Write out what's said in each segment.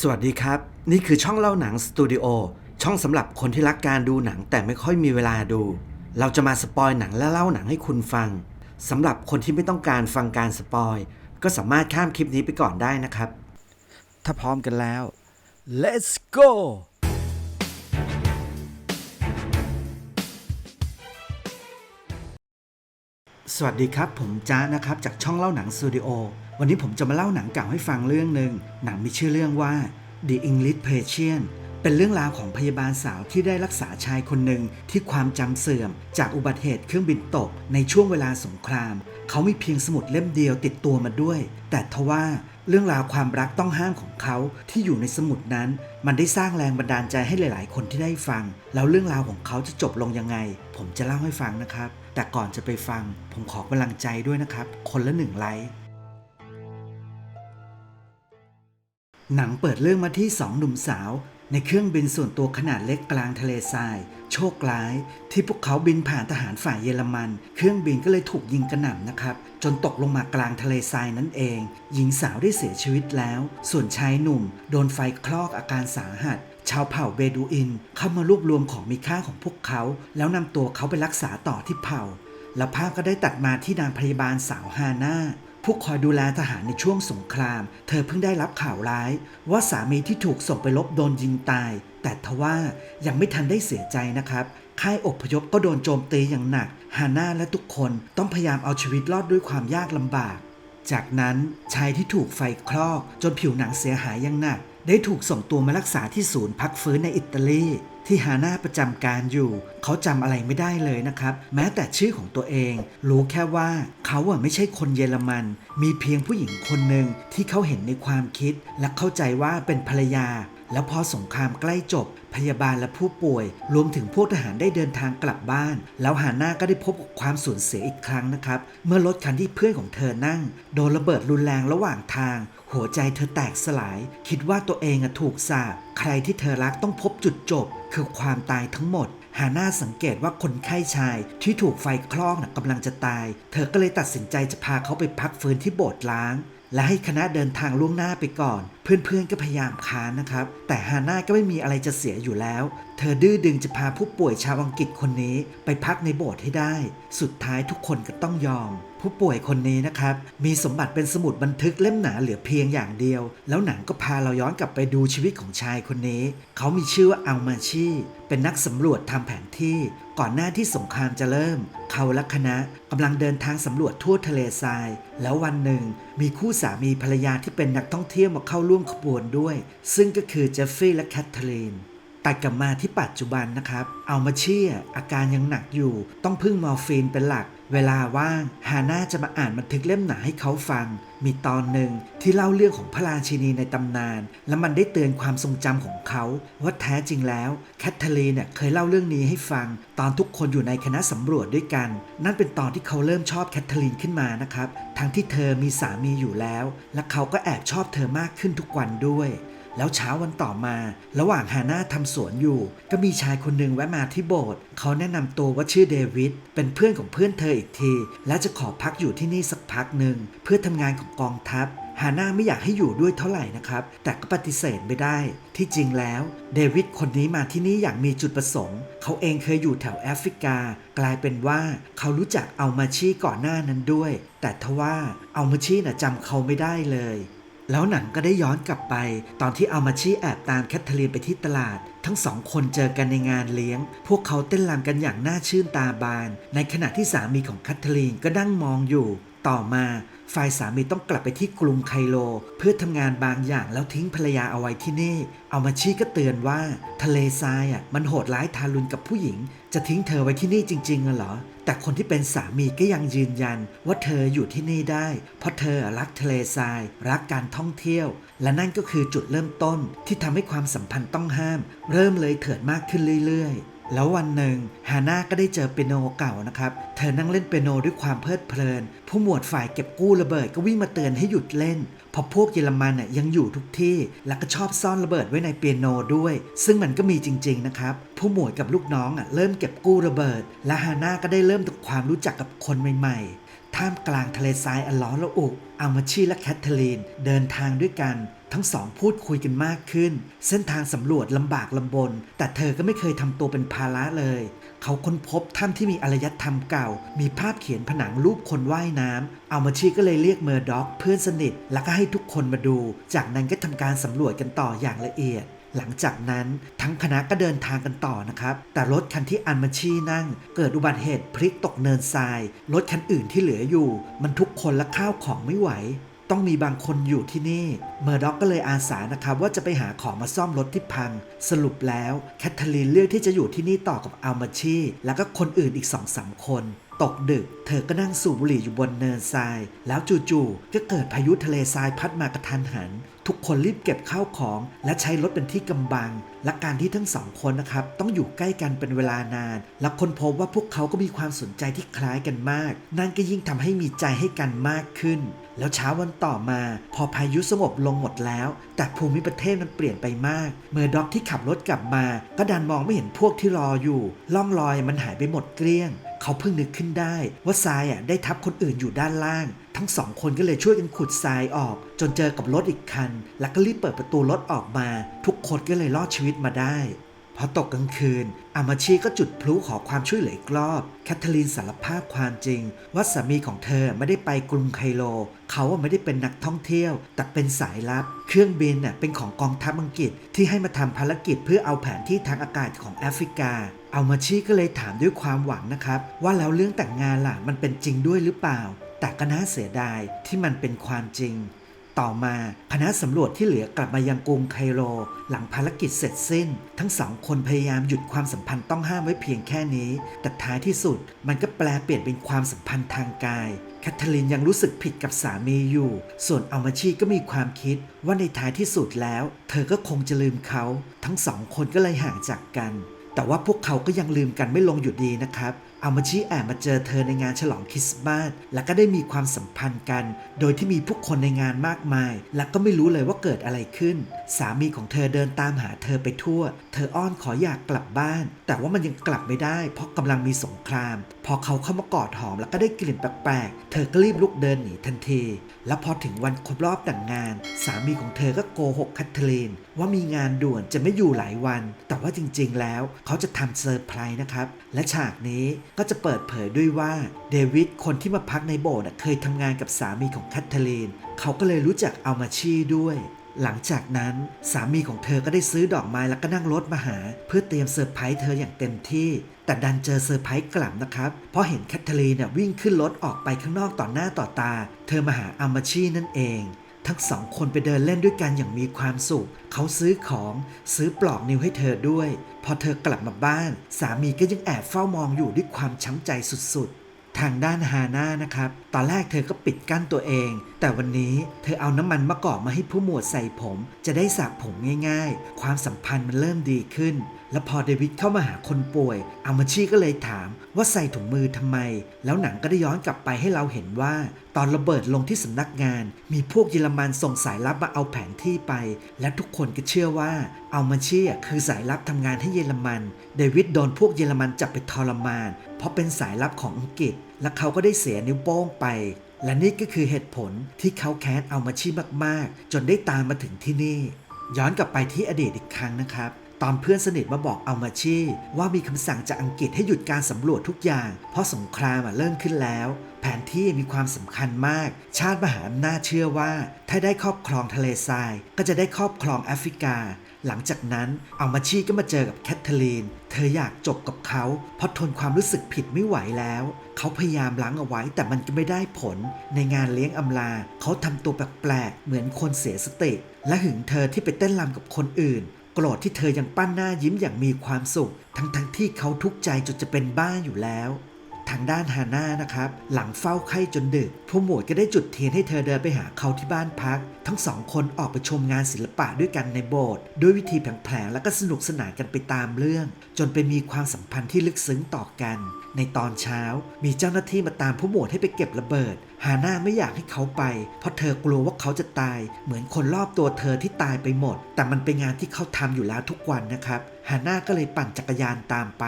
สวัสดีครับ นี่คือช่องเล่าหนังสตูดิโอช่องสำหรับคนที่รักการดูหนังแต่ไม่ค่อยมีเวลาดู เราจะมาสปอยหนังและเล่าหนังให้คุณฟังสำหรับคนที่ไม่ต้องการฟังการสปอยก็สามารถข้ามคลิปนี้ไปก่อนได้นะครับ ถ้าพร้อมกันแล้ว let's go สวัสดีครับ ผมจ้านะครับ จากช่องเล่าหนังสตูดิโอ วันนี้ผมจะมาเล่าหนังเก่าให้ฟังเรื่องหนึ่ง หนังมีชื่อเรื่องว่า The English Patient เป็นเรื่องราวของพยาบาลสาวที่ได้รักษาชายคนหนึ่งที่ความจำเสื่อม จากอุบัติเหตุเครื่องบินตกในช่วงเวลาสงคราม เขามีเพียงสมุดเล่มเดียวติดตัวมาด้วย แต่ทว่าเรื่องราวความรักต้องห้ามของเขาที่อยู่ในสมุดนั้น มันได้สร้างแรงบันดาลใจให้หลาย ๆ คนที่ได้ฟัง แล้วเรื่องราวของเขาจะจบลงยังไง ผมจะเล่าให้ฟังนะครับ แต่ก่อนจะไปฟังผมขอกำลังใจด้วยนะครับ คนละหนึ่งไลค์หนังเปิดเรื่องมาที่สองหนุ่มสาว ในเครื่องบินส่วนตัวขนาดเล็กกลางทะเลทราย โชคร้าย ที่พวกเขาบินผ่านทหารฝ่ายเยอรมัน เครื่องบินก็เลยถูกยิงกระหน่ำนะครับ จนตกลงมากลางทะเลทรายนั่นเอง หญิงสาวได้เสียชีวิตแล้ว ส่วนชายหนุ่ม โดนไฟคลอกอาการสาหัส ชาวเผ่าเบดูอินเข้ามารวบรวมของมีค่าของพวกเขา แล้วนำตัวเขาไปรักษาต่อที่เผ่า แล้วภาพก็ได้ตัดมาที่นางพยาบาลสาวฮาน่าผู้คอยดูแลทหารในช่วงสงคราม เธอเพิ่งได้รับข่าวร้าย ว่าสามีที่ถูกส่งไปลบโดนยิงตาย แต่ทว่ายังไม่ทันได้เสียใจนะครับ ค่ายอบพยพก็โดนโจมตีอย่างหนัก ฮาน่าและทุกคนต้องพยายามเอาชีวิตรอดด้วยความยากลำบาก จากนั้นชายที่ถูกไฟคลอกจนผิวหนังเสียหายอย่างหนัก ได้ถูกส่งตัวมารักษาที่ศูนย์พักฟื้นในอิตาลีที่ฮาน่าประจำการอยู่ เขาจำอะไรไม่ได้เลยนะครับ แม้แต่ชื่อของตัวเอง รู้แค่ว่าเขาอะไม่ใช่คนเยอรมัน มีเพียงผู้หญิงคนหนึ่งที่เขาเห็นในความคิด และเข้าใจว่าเป็นภรรยา แล้วพอสงครามใกล้จบ พยาบาลและผู้ป่วย รวมถึงพวกทหารได้เดินทางกลับบ้าน แล้วฮาน่าก็ได้พบกับความสูญเสียอีกครั้งนะครับ เมื่อรถคันที่เพื่อนของเธอนั่ง โดนระเบิดรุนแรงระหว่างทาง หัวใจเธอแตกสลาย คิดว่าตัวเองอะถูกสาปใครที่เธอรักต้องพบจุดจบ คือความตายทั้งหมดฮาน่าสังเกตว่าคนไข้ชายที่ถูกไฟคลอกนะกำลังจะตาย เธอก็เลยตัดสินใจจะพาเขาไปพักฟื้นที่โบสถ์ล้าง และให้คณะเดินทางล่วงหน้าไปก่อน เพื่อนๆก็พยายามค้านนะครับ แต่ฮาน่าก็ไม่มีอะไรจะเสียอยู่แล้ว เธอดื้อดึงจะพาผู้ป่วยชาวอังกฤษคนนี้ ไปพักในโบสถ์ให้ได้ สุดท้ายทุกคนก็ต้องยอม ผู้ป่วยคนนี้นะครับ มีสมบัติเป็นสมุดบันทึกเล่มหนาเหลือเพียงอย่างเดียว แล้วหนังก็พาเราย้อนกลับไปดูชีวิตของชายคนนี้ เขามีชื่อว่าอัลมาชีเป็นนักสำรวจทำแผนที่ ก่อนหน้าที่สงครามจะเริ่ม เขาและคณะกำลังเดินทางสำรวจทั่วทะเลทราย แล้ววันหนึ่ง มีคู่สามีภรรยาที่เป็นนักท่องเที่ยวมาเข้าร่วมขบวนด้วย ซึ่งก็คือเจฟฟรีย์และแคทเธอรีนตัดกลับมาที่ปัจจุบันนะครับ เอามาเชี่ยอาการยังหนักอยู่ ต้องพึ่งมอร์ฟีนเป็นหลัก เวลาว่างฮาน่าจะมาอ่านบันทึกเล่มหนาให้เขาฟัง มีตอนหนึ่งที่เล่าเรื่องของพระราชินีในตำนาน และมันได้เตือนความทรงจำของเขาว่าแท้จริงแล้วแคทเธอรีนเนี่ยเคยเล่าเรื่องนี้ให้ฟัง ตอนทุกคนอยู่ในคณะสำรวจด้วยกัน นั่นเป็นตอนที่เขาเริ่มชอบแคทเธอรีนขึ้นมานะครับทั้งที่เธอมีสามีอยู่แล้ว และเขาก็แอบชอบเธอมากขึ้นทุกวันด้วย แล้วเช้าวันต่อมา ระหว่างฮาน่าทำสวนอยู่ ก็มีชายคนหนึ่งแวะมาที่โบสถ์เขาแนะนำตัวว่าชื่อเดวิดเป็นเพื่อนของเพื่อนเธออีกที และจะขอพักอยู่ที่นี่สักพักหนึ่งเพื่อทำงานของกองทัพฮาน่าไม่อยากให้อยู่ด้วยเท่าไหร่นะครับ แต่ก็ปฏิเสธไม่ได้ ที่จริงแล้ว เดวิดคนนี้มาที่นี่อย่างมีจุดประสงค์ เขาเองเคยอยู่แถวแอฟริกา กลายเป็นว่าเขารู้จักเอามาชีก่อนหน้านั้นด้วย แต่ทว่าเอามาชีน่ะจำเขาไม่ได้เลย แล้วหนังก็ได้ย้อนกลับไป ตอนที่อามาชีแอบตามแคทเธอรีนไปที่ตลาด ทั้งสองคนเจอกันในงานเลี้ยง พวกเขาเต้นรำกันอย่างน่าชื่นตาบาน ในขณะที่สามีของแคทเธอรีนก็นั่งมองอยู่ ต่อมาฝ่ายสามีต้องกลับไปที่กรุงไคโล เพื่อทำงานบางอย่างแล้วทิ้งภรรยาเอาไว้ที่นี่ เอามาชีก็เตือนว่า ทะเลทรายอะมันโหดร้ายทารุณกับผู้หญิง จะทิ้งเธอไว้ที่นี่จริงๆเหรอ แต่คนที่เป็นสามีก็ยังยืนยันว่าเธออยู่ที่นี่ได้ เพราะเธอรักทะเลทราย รักการท่องเที่ยว และนั่นก็คือจุดเริ่มต้นที่ทำให้ความสัมพันธ์ต้องห้าม เริ่มเลยเถิดมากขึ้นเรื่อยๆ แล้ววันหนึ่งฮาน่าก็ได้เจอเปียโนเก่านะครับ เธอนั่งเล่นเปียโนด้วยความเพลิดเพลิน ผู้หมวดฝ่ายเก็บกู้ระเบิดก็วิ่งมาเตือนให้หยุดเล่น เพราะพวกเยอรมันน่ะยังอยู่ทุกที่ และก็ชอบซ่อนระเบิดไว้ในเปียโนด้วย ซึ่งมันก็มีจริงๆนะครับ ผู้หมวดกับลูกน้องอะเริ่มเก็บกู้ระเบิด และฮาน่าก็ได้เริ่มทำความรู้จักกับคนใหม่ๆ ท่ามกลางทะเลทรายอันร้อนระอุอัลมาชีและแคทเธอรีนเดินทางด้วยกัน ทั้งสองพูดคุยกันมากขึ้น เส้นทางสำรวจลำบากลำบน แต่เธอก็ไม่เคยทำตัวเป็นภาระเลย เขาค้นพบถ้ำที่มีอารยธรรมเก่า มีภาพเขียนผนังรูปคนว่ายน้ำเอามาชีก็เลยเรียกเมอร์ด็อก เพื่อนสนิท แล้วก็ให้ทุกคนมาดู จากนั้นก็ทำการสำรวจกันต่ออย่างละเอียดหลังจากนั้นทั้งคณะก็เดินทางกันต่อนะครับ แต่รถคันที่อันมาชีนั่ง เกิดอุบัติเหตุพลิกตกเนินทราย รถคันอื่นที่เหลืออยู่ มันทุกคนและข้าวของไม่ไหว ต้องมีบางคนอยู่ที่นี่ เมอร์ด็อกก็เลยอาสานะครับว่าจะไปหาของมาซ่อมรถที่พัง สรุปแล้วแคทเธอรีนเลือกที่จะอยู่ที่นี่ต่อกับอัลมาชี แล้วก็คนอื่นอีกสองสามคน ตกดึก เธอก็นั่งสูบบุหรี่อยู่บนเนินทราย แล้วจู่ๆก็เกิดพายุทะเลทรายพัดมากระทันหัน ทุกคนรีบเก็บข้าวของ และใช้รถเป็นที่กำบัง และการที่ทั้งสองคนนะครับ ต้องอยู่ใกล้กันเป็นเวลานาน และคนพบว่าพวกเขาก็มีความสนใจที่คล้ายกันมาก นั่นก็ยิ่งทำให้มีใจให้กันมากขึ้น แล้วเช้าวันต่อมา พอพายุสงบลงหมดแล้ว แต่ภูมิประเทศมันเปลี่ยนไปมาก เมื่อด็อกที่ขับรถกลับมา ก็ดันมองไม่เห็นพวกที่รออยู่ ล่องรอยมันหายไปหมดเกลี้ยง เขาเพิ่งนึกขึ้นได้ ว่าทรายอะได้ทับคนอื่นอยู่ด้านล่าง ทั้งสองคนก็เลยช่วยกันขุดทรายออก จนเจอกับรถอีกคัน แล้วก็รีบเปิดประตูรถออกมา ทุกคนก็เลยรอดชีวิตมาได้ พอตกกลางคืน อามาชีก็จุดพลุขอความช่วยเหลืออีกรอบ แคทเธอรีนสารภาพความจริง ว่าสามีของเธอไม่ได้ไปกรุงไคโล เขาไม่ได้เป็นนักท่องเที่ยว แต่เป็นสายลับ เครื่องบินน่ะเป็นของกองทัพอังกฤษที่ให้มาทำภารกิจเพื่อเอาแผนที่ทางอากาศของแอฟริกาเอามาชีก็เลยถามด้วยความหวังนะครับ ว่าแล้วเรื่องแต่งงานล่ะมันเป็นจริงด้วยหรือเปล่า แต่ก็น่าเสียดายที่มันเป็นความจริง ต่อมาคณะสำรวจที่เหลือกลับมายังกรุงไคโร หลังภารกิจเสร็จสิ้น ทั้งสองคนพยายามหยุดความสัมพันธ์ต้องห้ามไว้เพียงแค่นี้ แต่ท้ายที่สุดมันก็แปลเปลี่ยนเป็นความสัมพันธ์ทางกายแคทเธอรีนยังรู้สึกผิดกับสามีอยู่ ส่วนอัลมาชีก็มีความคิดว่าในท้ายที่สุดแล้ว เธอก็คงจะลืมเขา ทั้งสองคนก็เลยห่างจากกัน แต่ว่าพวกเขาก็ยังลืมกันไม่ลงอยู่ดีนะครับ อามาชิแอบมาเจอเธอในงานฉลองคริสต์มาสและก็ได้มีความสัมพันธ์กัน โดยที่มีผู้คนในงานมากมาย และก็ไม่รู้เลยว่าเกิดอะไรขึ้น สามีของเธอเดินตามหาเธอไปทั่ว เธออ้อนขออยากกลับบ้าน แต่ว่ามันยังกลับไม่ได้ เพราะกำลังมีสงคราม พอเขาเข้ามากอดหอมแล้วก็ได้กลิ่นแปลกๆ เธอก็รีบลุกเดินหนีทันที แล้วพอถึงวันครบรอบแต่งงาน สามีของเธอก็โกหกแคัทเธอรีนว่ามีงานด่วนจะไม่อยู่หลายวัน แต่ว่าจริงๆแล้ว เขาจะทำเซอร์ไพรส์นะครับ และฉากนี้ก็จะเปิดเผยด้วยว่าเดวิดคนที่มาพักในโบสถ์น่ะเคยทำงานกับสามีของแคทเธอรีน เขาก็เลยรู้จักเอามาชีด้วยหลังจากนั้นสามีของเธอก็ได้ซื้อดอกไม้แล้วก็นั่งรถมาหา เพื่อเตรียมเซอร์ไพรส์เธออย่างเต็มที่ แต่ดันเจอเซอร์ไพรส์กลับนะครับ เพราะเห็นแคทเธอรีนวิ่งขึ้นรถออกไปข้างนอกต่อหน้าต่อตา เธอมาหาอามาชีนั่นเอง ทั้งสองคนไปเดินเล่นด้วยกันอย่างมีความสุข เขาซื้อของซื้อปลอกนิ้วให้เธอด้วย พอเธอกลับมาบ้าน สามีก็ยังแอบเฝ้ามองอยู่ด้วยความช้ำใจสุดๆ ทางด้านฮาน่านะครับ ตอนแรกเธอก็ปิดกั้นตัวเอง แต่วันนี้เธอเอาน้ำมันมะกอกมาให้ผู้หมวดใส่ผม จะได้สระผมง่าย ๆ ความสัมพันธ์มันเริ่มดีขึ้น และพอเดวิดเข้ามาหาคนป่วยอามาชีก็เลยถามว่าใส่ถุงมือทำไม แล้วหนังก็ได้ย้อนกลับไปให้เราเห็นว่า ตอนระเบิดลงที่สำนักงาน มีพวกเยอรมันส่งสายลับมาเอาแผนที่ไป และทุกคนก็เชื่อว่าอัลมาชีคือสายลับทำงานให้เยอรมัน เดวิดโดนพวกเยอรมันจับไปทรมาน เพราะเป็นสายลับของอังกฤษ และเขาก็ได้เสียนิ้วโป้งไปและนี่ก็คือเหตุผลที่เขาแค้นเอามาชีมาก ๆ จนได้ตามมาถึงที่นี่ ย้อนกลับไปที่อดีตอีกครั้งนะครับ ตอนเพื่อนสนิทมาบอกเอามาชีว่ามีคำสั่งจากอังกฤษให้หยุดการสำรวจทุกอย่าง เพราะสงครามเริ่มขึ้นแล้ว แผนที่มีความสำคัญมาก ชาติมหาอำนาจเชื่อว่า ถ้าได้ครอบครองทะเลทราย ก็จะได้ครอบครองแอฟริกา หลังจากนั้นเอามาชีก็มาเจอกับแคทเธอรีน เธออยากจบกับเขาเพราะทนความรู้สึกผิดไม่ไหวแล้ว เขาพยายามล้างเอาไว้แต่มันก็ไม่ได้ผล ในงานเลี้ยงอำลา เขาทำตัวแปลกๆเหมือนคนเสียสติและหึงเธอที่ไปเต้นรำกับคนอื่น โกรธที่เธอยังปั้นหน้ายิ้มอย่างมีความสุข ทั้งๆที่เขาทุกข์ใจจนจะเป็นบ้าอยู่แล้วทางด้านฮาน่านะครับ หลังเฝ้าไข้จนดึก ผู้หมวดก็ได้จุดเทียนให้เธอเดินไปหาเขาที่บ้านพัก ทั้งสองคนออกไปชมงานศิลปะด้วยกันในโบสถ์ด้วยวิธีแผลงๆแล้วก็สนุกสนานกันไปตามเรื่อง จนไปมีความสัมพันธ์ที่ลึกซึ้งต่อกัน ในตอนเช้ามีเจ้าหน้าที่มาตามผู้หมวดให้ไปเก็บระเบิด ฮาน่าไม่อยากให้เขาไป เพราะเธอกลัวว่าเขาจะตาย เหมือนคนรอบตัวเธอที่ตายไปหมด แต่มันเป็นงานที่เขาทำอยู่แล้วทุกวันนะครับ ฮาน่าก็เลยปั่นจักรยานตามไป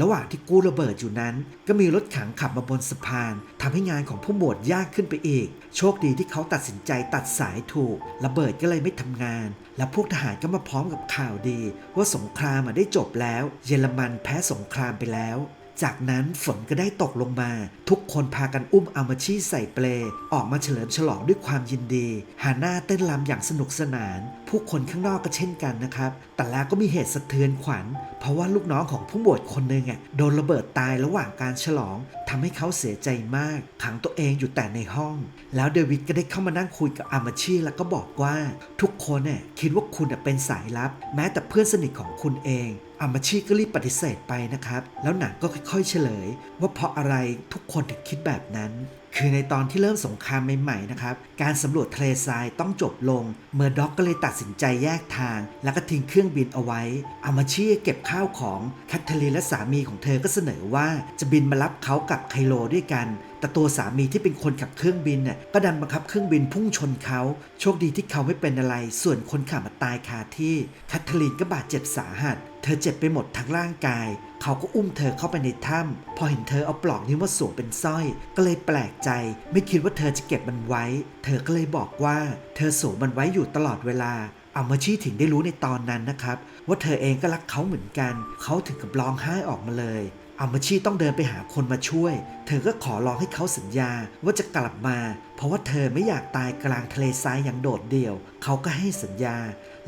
ระหว่างที่กู้ระเบิดอยู่นั้น ก็มีรถขังขับมาบนสะพานทำให้งานของผู้หมวดยากขึ้นไปอีก โชคดีที่เขาตัดสินใจตัดสายถูก ระเบิดก็เลยไม่ทำงาน และพวกทหารก็มาพร้อมกับข่าวดี ว่าสงครามได้จบแล้ว เยอรมันแพ้สงครามไปแล้ว จากนั้นฝนก็ได้ตกลงมา ทุกคนพากันอุ้มอามาชีใส่เปล ออกมาเฉลิมฉลองด้วยความยินดี ฮาน่าเต้นรำอย่างสนุกสนาน ผู้คนข้างนอกก็เช่นกันนะครับ แต่แล้วก็มีเหตุสะเทือนขวัญ เพราะว่าลูกน้องของผู้บวชคนหนึ่งอะโดนระเบิดตายระหว่างการฉลองทำให้เขาเสียใจมาก ขังตัวเองอยู่แต่ในห้อง แล้วเดวิดก็ได้เข้ามานั่งคุยกับอามาชีแล้วก็บอกว่า ทุกคนเนี่ยคิดว่าคุณน่ะเป็นสายลับ แม้แต่เพื่อนสนิทของคุณเอง อามาชีก็รีบปฏิเสธไปนะครับ แล้วหนังก็ค่อยๆเฉลย ว่าเพราะอะไรทุกคนถึงคิดแบบนั้น คือในตอนที่เริ่มสงครามใหม่ๆนะครับ การสำรวจทะเลทรายต้องจบลง เมอร์ด็อกก็เลยตัดสินใจแยกทาง แล้วก็ทิ้งเครื่องบินเอาไว้ อามาชีเก็บข้าวของแคทเธอรีนและสามีของเธอก็เสนอว่าจะบินมารับเขากับไคโลด้วยกัน แต่ตัวสามีที่เป็นคนขับเครื่องบินน่ะก็ดันบังคับเครื่องบินพุ่งชนเขา โชคดีที่เขาไม่เป็นอะไร ส่วนคนขับมาตายคาที่แคทเธอรีนก็บาดเจ็บสาหัส เธอเจ็บไปหมดทั้งร่างกายเขาก็อุ้มเธอเข้าไปในถ้ำพอเห็นเธอเอาปลอกนิ้วมาสวมเป็นสร้อย ก็เลยแปลกใจ ไม่คิดว่าเธอจะเก็บมันไว้ เธอก็เลยบอกว่า เธอสวมมันไว้อยู่ตลอดเวลาอามาชีถึงได้รู้ในตอนนั้นนะครับ ว่าเธอเองก็รักเขาเหมือนกัน เขาถึงกับร้องไห้ออกมาเลยอามาชีต้องเดินไปหาคนมาช่วย เธอก็ขอร้องให้เขาสัญญาว่าจะกลับมา เพราะว่าเธอไม่อยากตายกลางทะเลทรายอย่างโดดเดี่ยว เขาก็ให้สัญญา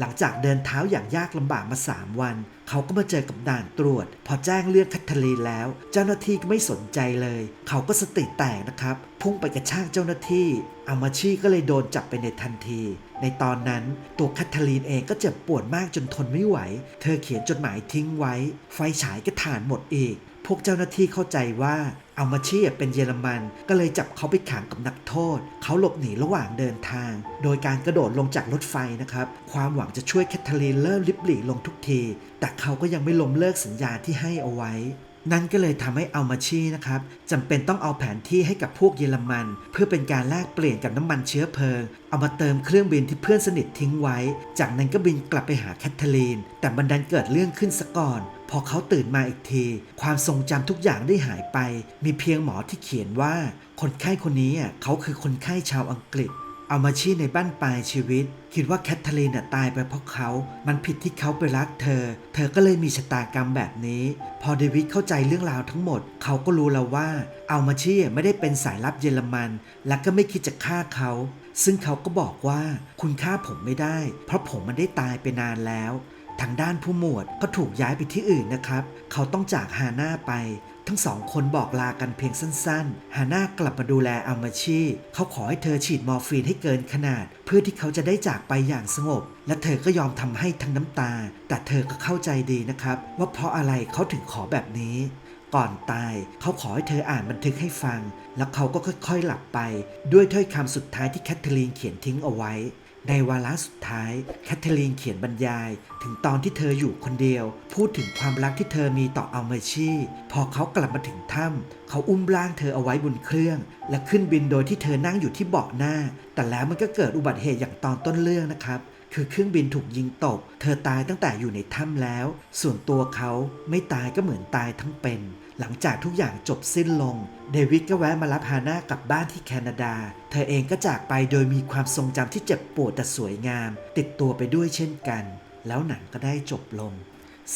หลังจากเดินเท้าอย่างยากลำบากมา 3 วัน เขาก็มาเจอกับด่านตรวจ พอแจ้งเรื่องแคทเธอรีนแล้ว เจ้าหน้าที่ก็ไม่สนใจเลย เขาก็สติแตกนะครับ พุ่งไปกระชากเจ้าหน้าที่อามาชีก็เลยโดนจับไปในทันที ในตอนนั้นตัวแคทเธอรีนเองก็เจ็บปวดมากจนทนไม่ไหว เธอเขียนจดหมายทิ้งไว้ ไฟฉายก็ถ่านหมดอีก พวกเจ้าหน้าที่เข้าใจว่า อามาชีเป็นเยอรมัน ก็เลยจับเขาไปขังกับนักโทษ เขาหลบหนีระหว่างเดินทาง โดยการกระโดดลงจากรถไฟนะครับ ความหวังจะช่วยแคทเธอรีนเริ่มลิบหลี่ลงทุกที แต่เขาก็ยังไม่ล้มเลิกสัญญาที่ให้เอาไว้ นั่นก็เลยทำให้อัลมาชีนะครับจำเป็นต้องเอาแผนที่ให้กับพวกเยอรมัน เพื่อเป็นการแลกเปลี่ยนกับน้ำมันเชื้อเพลิง เอามาเติมเครื่องบินที่เพื่อนสนิททิ้งไว้ จากนั้นก็บินกลับไปหาแคทเธอรีน แต่บันดันเกิดเรื่องขึ้นซะก่อน พอเขาตื่นมาอีกที ความทรงจำทุกอย่างได้หายไป มีเพียงหมอที่เขียนว่า คนไข้คนนี้เขาคือคนไข้ชาวอังกฤษ เอามาชี้ในบ้านปลายชีวิต คิดว่าแคทเธอรีนตายไปเพราะเขา มันผิดที่เขาไปรักเธอ เธอก็เลยมีชะตากรรมแบบนี้ พอเดวิดเข้าใจเรื่องราวทั้งหมด เขาก็รู้แล้วว่า เอามาชี้ไม่ได้เป็นสายลับเยอรมัน และก็ไม่คิดจะฆ่าเขา ซึ่งเขาก็บอกว่าคุณฆ่าผมไม่ได้ เพราะผมมันได้ตายไปนานแล้วทางด้านผู้หมวดก็ถูกย้ายไปที่อื่นนะครับ เขาต้องจากฮาน่าไป ทั้งสองคนบอกลากันเพียงสั้นๆ ฮาน่ากลับมาดูแลอามาชี เขาขอให้เธอฉีดมอร์ฟีนให้เกินขนาด เพื่อที่เขาจะได้จากไปอย่างสงบ และเธอก็ยอมทำให้ทั้งน้ำตา แต่เธอก็เข้าใจดีนะครับ ว่าเพราะอะไรเขาถึงขอแบบนี้ก่อนตายเขาขอให้เธออ่านบันทึกให้ฟัง แล้วเขาก็ค่อยๆหลับไป ด้วยถ้อยคำสุดท้ายที่แคทเธอรีนเขียนทิ้งเอาไว้ ในวาระสุดท้ายแคทเธอรีนเขียนบรรยาย ถึงตอนที่เธออยู่คนเดียว พูดถึงความรักที่เธอมีต่ออัลเมอร์ชีพอเขากลับมาถึงถ้ำเขาอุ้มร่างเธอเอาไว้บนเครื่อง และขึ้นบินโดยที่เธอนั่งอยู่ที่เบาะหน้า แต่แล้วมันก็เกิดอุบัติเหตุอย่างตอนต้นเรื่องนะครับคือเครื่องบินถูกยิงตก เธอตายตั้งแต่อยู่ในถ้ำแล้ว ส่วนตัวเขาไม่ตายก็เหมือนตายทั้งเป็น หลังจากทุกอย่างจบสิ้นลง เดวิดก็แวะมารับฮาน่ากลับบ้านที่แคนาดา เธอเองก็จากไปโดยมีความทรงจำที่เจ็บปวดแต่สวยงาม ติดตัวไปด้วยเช่นกัน แล้วหนังก็ได้จบลง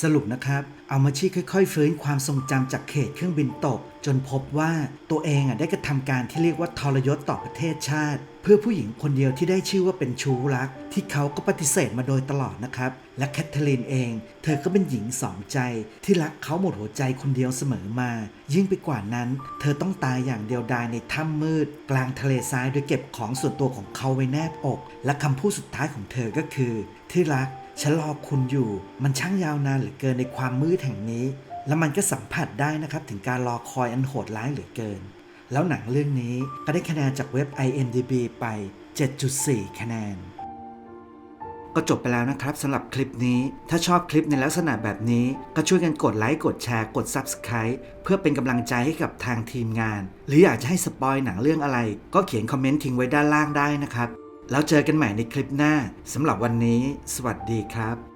สรุปนะครับเอามาชีค่อยๆฟื้นความทรงจำจากเขตเครื่องบินตก จนพบว่าตัวเองอะได้กระทำการที่เรียกว่าทรยศต่อประเทศชาติ เพื่อผู้หญิงคนเดียวที่ได้ชื่อว่าเป็นชู้รัก ที่เขาก็ปฏิเสธมาโดยตลอดนะครับ และแคทเธอรีนเอง เธอก็เป็นหญิงสองใจ ที่รักเขาหมดหัวใจคนเดียวเสมอมา ยิ่งไปกว่านั้น เธอต้องตายอย่างเดียวดายในถ้ำมืด กลางทะเลทรายโดยเก็บของส่วนตัวของเขาไว้แนบอก และคำพูดสุดท้ายของเธอก็คือ ที่รัก ฉันรอคุณอยู่ มันช่างยาวนานเหลือเกินในความมืดแห่งนี้ แล้วมันก็สัมผัสได้นะครับถึงการรอคอยอันโหดร้ายเหลือเกิน แล้วหนังเรื่องนี้ก็ได้คะแนนจากเว็บ IMDb ไป 7.4 คะแนน ก็จบไปแล้วนะครับสำหรับคลิปนี้ ถ้าชอบคลิปในลักษณะแบบนี้ ก็ช่วยกันกดไลค์กดแชร์กด Subscribe เพื่อเป็นกำลังใจให้กับทางทีมงาน หรืออยากจะให้สปอยหนังเรื่องอะไร ก็เขียนคอมเมนต์ทิ้งไว้ด้านล่างได้นะครับ แล้วเจอกันใหม่ในคลิปหน้าสำหรับวันนี้ สวัสดีครับ